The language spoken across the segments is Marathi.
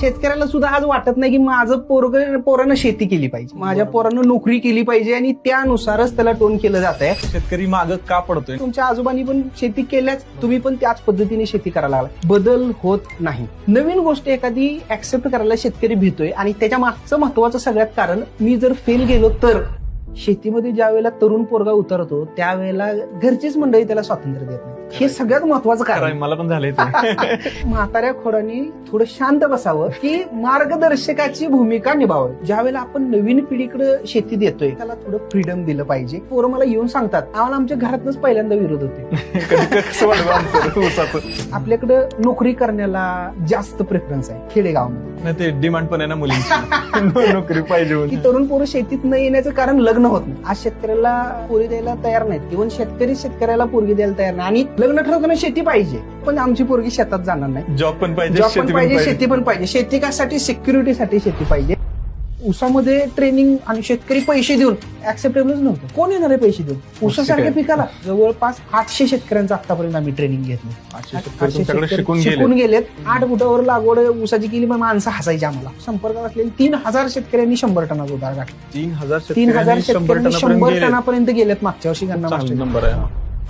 शेतकऱ्याला सुद्धा आज वाटत नाही की माझं पोरग पोरानं शेती केली पाहिजे. माझ्या पोरानं नोकरी केली पाहिजे आणि त्यानुसारच त्याला टोन केलं जात आहे. शेतकरी माग का पडतोय? तुमच्या आजोबांनी पण शेती केल्याच तुम्ही पण त्याच पद्धतीने शेती करायला लागला बदल होत नाही. नवीन गोष्ट एखादी ऍक्सेप्ट करायला शेतकरी भीतोय आणि त्याच्या मागचं महत्वाचं सगळ्यात कारण मी जर फेल गेलो तर शेतीमध्ये ज्या वेळेला तरुण पोरगा उतरतो त्यावेळेला घरचीच मंडळी त्याला स्वातंत्र्य देत नाही. हे सगळ्यात महत्वाचं कारण. मला पण झालंय म्हाताऱ्या खोरांनी थोडं शांत बसावं की मार्गदर्शकाची भूमिका निभावावी ज्यावेळेला आपण नवीन पिढीकडे शेती देतोय त्याला थोडं फ्रीडम दिलं पाहिजे. पोरं मला येऊन सांगतात आम्हाला आमच्या घरातच पहिल्यांदा विरोध होते? आपल्याकडे नोकरी करण्याला जास्त प्रेफरन्स आहे खेडेगावमध्ये. ते डिमांड पण आहे ना मुलींची. नोकरी पाहिजे. तरुण पोरं शेतीत न येण्याचं कारण लग्न होत नाही. आज शेतकऱ्याला पोरी द्यायला तयार नाहीत. इव्हन शेतकरी शेतकऱ्याला पोरगी द्यायला तयार नाही. आणि लग्न ठरवताना शेती पाहिजे. पण आमची पोरगी शेतात जाणार नाही. जॉब पण पाहिजे जॉब शेती पण पाहिजे शेती पण पाहिजे. शेती कशासाठी सिक्युरिटीसाठी शेती पाहिजे. ऊसामध्ये ट्रेनिंग आणि शेतकरी पैसे देऊन ऍक्सेप्टेबलच नव्हतं. कोण येणार आहे पैसे देऊन? ऊसासारख्या? पिकाला. जवळपास आठशे शेतकऱ्यांचं आतापर्यंत आम्ही ट्रेनिंग घेतलं. शिकून शिकून गेले गेलेत. आठ फुटावर लागवड ऊसाची केली मग माणसं हसायची आम्हाला. संपर्कात असलेले तीन हजार शेतकऱ्यांनी शंभर टनाचा उधार गाठला तीन हजार तीन हजार शेतकऱ्यांनी शंभर टनापर्यंत शंभर गेले. टनापर्यंत गेलेत मागच्या वर्षी गन्ना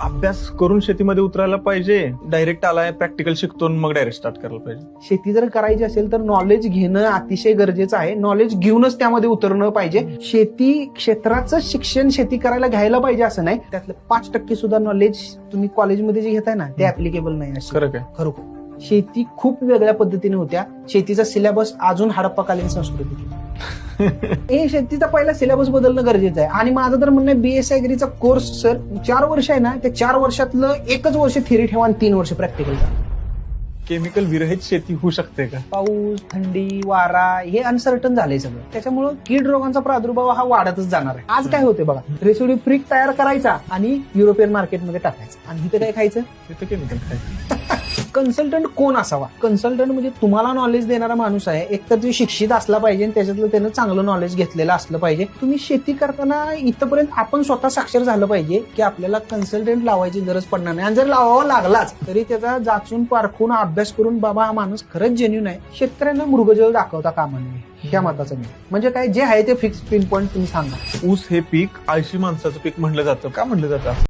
अभ्यास करून शेतीमध्ये उतरायला पाहिजे. डायरेक्ट आलाय प्रॅक्टिकल शिकतो आणि मग डायरेक्ट स्टार्ट करायला पाहिजे. शेती जर करायची असेल तर नॉलेज घेणं अतिशय गरजेचं आहे. नॉलेज घेऊनच त्यामध्ये उतरणं पाहिजे. शेती क्षेत्राचं शिक्षण शेती करायला घ्यायला पाहिजे असं नाही. त्यातलं पाच टक्के सुद्धा नॉलेज तुम्ही कॉलेजमध्ये जे घेताय ना ते ऍप्लिकेबल नाही खरं काय? खरोखर. शेती खूप वेगळ्या पद्धतीने होत्या. शेतीचा सिलेबस अजून हडप्पाकालीन संस्कृती हे शेतीचा पहिला सिलेबस बदलणं गरजेचं आहे. आणि माझं तर म्हणणं बी एस चा कोर्स सर चार वर्ष आहे ना त्या चार वर्षातलं एकच वर्ष थिअरी ठेवा आणि तीन वर्ष प्रॅक्टिकल केमिकल विरहित शेती होऊ शकते का? पाऊस थंडी वारा हे अनसर्टन झालंय सगळं. त्याच्यामुळं कीड रोगांचा प्रादुर्भाव हा वाढतच जाणार आहे. आज काय होते बघा रेसिड्यू फ्रीक तयार करायचा आणि युरोपियन मार्केटमध्ये टाकायचा. आणि इथे काय खायचं? तिथं केमिकल खायचं. कन्सल्टंट कोण असावा? कन्सल्टंट म्हणजे तुम्हाला नॉलेज देणारा माणूस आहे. एकतर तुम्ही शिक्षित असला पाहिजे आणि त्याच्यातलं त्यानं चांगलं नॉलेज घेतलेलं असलं पाहिजे. तुम्ही शेती करताना इथपर्यंत आपण स्वतः साक्षर झालं पाहिजे की आपल्याला कन्सल्टंट लावायची गरज पडणार नाही. आणि जर लावावा लागलाच तरी त्याचा जाचून पारखून अभ्यास करून बाबा हा माणूस खरंच जेन्यून आहे. शेतकऱ्यांना मृगजळ दाखवता कामा नये ह्या मताचं नाही. म्हणजे काय जे आहे ते फिक्स पिन पॉईंट तुम्ही सांगा. ऊस हे पीक आळशी माणसाचं पीक म्हणलं जातं. का म्हणलं जातं?